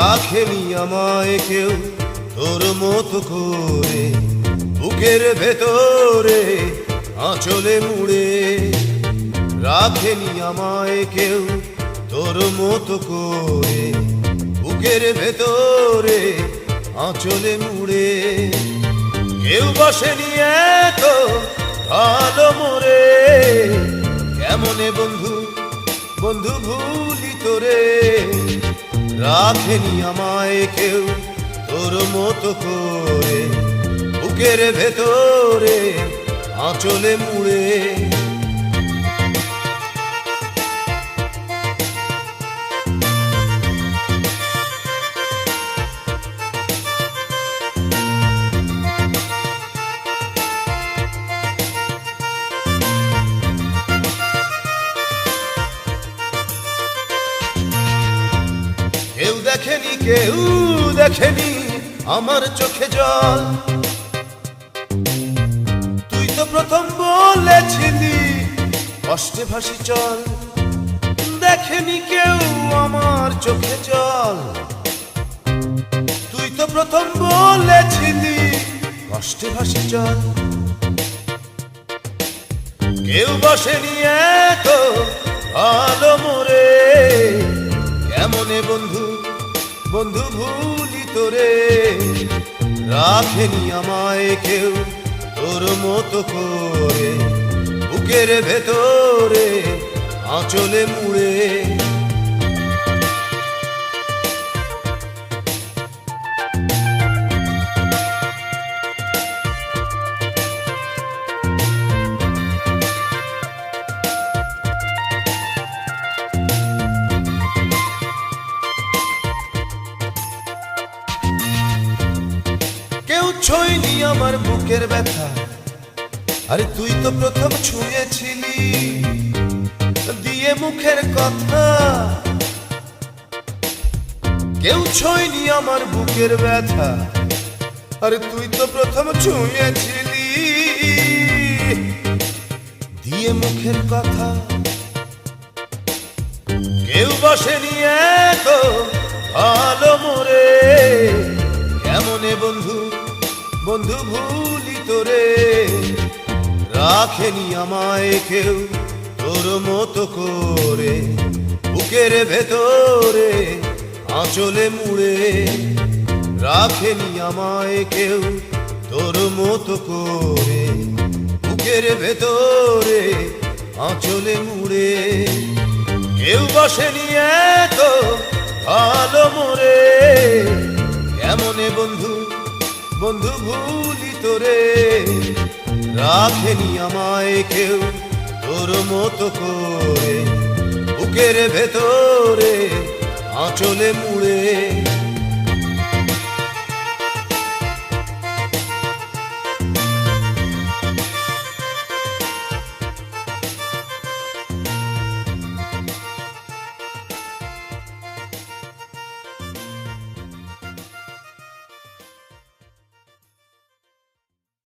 রাখেনি আমায় কেউ তোর মতো করে বুকের ভেতরে, আঁচলে মুড়ে। রাখেনি আমায় কেউ তোর মতো করে বুকের ভেতরে, আঁচলে মুড়ে। কেউ বসেনি এত ভালো মোরে কেমনে বন্ধু বন্ধু ভুলি তোরে? রাখেনি আমায় কেউ তোর মতো করে বুকের ভেতরে আঁচলে মুড়ে দেখেনি কেউ, দেখেনি আমার চোখে জল। তুই তো প্রথম বলেছিলি, কষ্টে ভাসি চল। দেখেনি কেউ আমার চোখে জল। তুই তো প্রথম বলেছিলি, কষ্টে ভাসি চল। কেউ বসেনি এত ভালো মোরে কেমনে বন্ধু? বন্ধু ভুলি তোরে রাখেনি আমায় কেউ তোর মতো করে। বুকের ভেতরে আঁচলে মুড়ে ছইনি আমার বুকের ব্যথা। আরে তুই তো প্রথম ছুঁয়েছিলি। দিয়ে মুখের কথা। কেউ ছইনি আমার বুকের ব্যথা। আরে তুই তো প্রথম ছুঁয়েছিলি। দিয়ে মুখের কথা। কেউ বসেনি এত ভালো মোরে কেমন বন্ধু বন্ধু ভুলি তোরে রাখেনি আমায় কেউ তোর মতো করে। বুকের ভেতরে আঁচলে মুড়ে। রাখেনি আমায় কেউ তোর মতো করে। বুকের ভেতরে আঁচলে মুড়ে। কেউ বসেনি এত ভালো মোরে কেমনে বন্ধু বন্ধু ভুলি তোরে রাখেনি আমায় কেউ তোর মতো করে। বুকের ভেতরে আঁচলে মুড়ে